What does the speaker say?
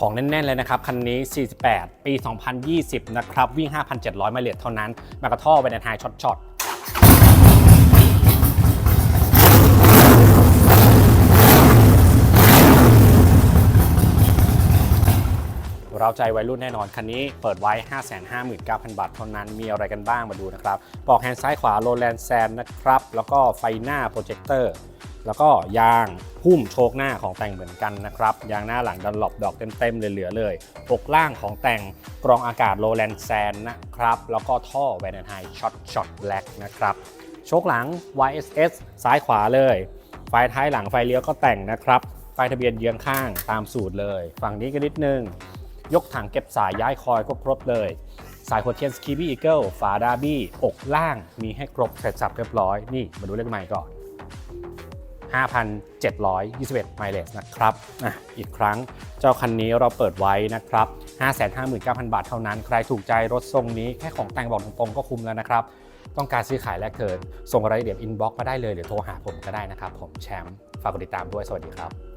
ของแน่นๆเลยนะครับ คันนี้ 48 ปี 2020 นะครับ วิ่ง 5,700 ไมล์เลเท่านั้น มากระท่อไปในไฮช็อตช็อต เราใจวัยรุ่นแน่นอน คันนี้เปิดไว้ 559,000 บาทเท่านั้น มีอะไรกันบ้างมาดูนะครับปอกแฮนด์ซ้ายขวาโรแลนด์แซนนะครับ แล้วก็ไฟหน้าโปรเจคเตอร์ แล้วก็ยางหุ้มโชคหน้าของแต่งเหมือนกันนะครับ ยางหน้าหลังดันหลบดอกเต็มๆเหลือๆเลยปกล่างของแต่งกรองอากาศโรแลนด์แซนนะครับ แล้วก็ท่อแวนไฮช็อตช็อตแบล็กนะครับ โชคหลัง YSS ซ้ายขวาเลย ไฟท้ายหลังไฟเลี้ยวก็แต่งนะครับไฟทะเบียนเยื้องข้างตามสูตรเลย ฝั่งนี้ก็นิดนึง ยกถังเก็บสายย้ายคอยก็ครบเลย สายหัวเทียนสกีบี้อีเกิลฝาดาบี้อกล่างมีให้ครบเสร็จสับเรียบร้อย นี่มาดูเลขใหม่ก่อน 5,721ไมล์เลสนะครับออีกครั้งเจ้าคันนี้เราเปิดไว้นะครับ 559,000 บาทเท่านั้น ใครถูกใจรถทรงนี้แค่ของแต่งบอกตรงๆก็คุ้มแล้วนะครับ ต้องการซื้อขายแลกเกิน ส่งรายละเอียดอินบ็อกซ์มาได้เลยหรือโทรหาผมก็ได้นะครับ ผมแชมป์ฝากกดติดตามด้วยสวัสดีครับ